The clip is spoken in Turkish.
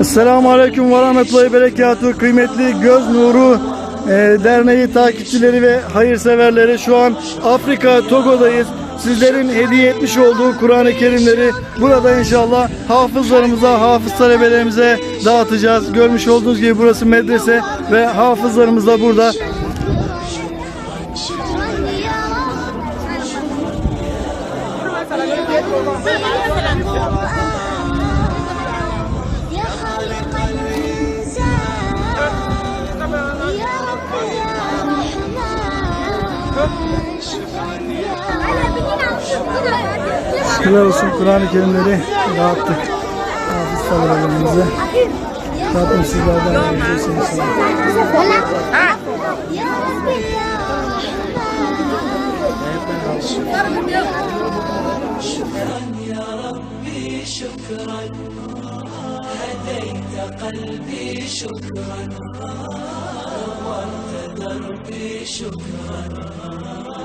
Esselamu Aleyküm ve Rahmetullahi Berekatuhu. Kıymetli Göz Nuru e, Derneği takipçileri ve hayırseverleri şu an Afrika Togo'dayız. Sizlerin hediye etmiş olduğu Kur'an-ı Kerimleri burada inşallah hafızlarımıza, hafız talebelerimize dağıtacağız. Görmüş olduğunuz gibi burası medrese ve hafızlarımız da burada. Şükürler olsun Kur'an-ı Kerimleri dağıttık. Hafız talebelerimize. Rabbim sizlerden razı olsun شكرا يا ربي شكرا. هديت قلبي شكرا. نورت دربي شكرا.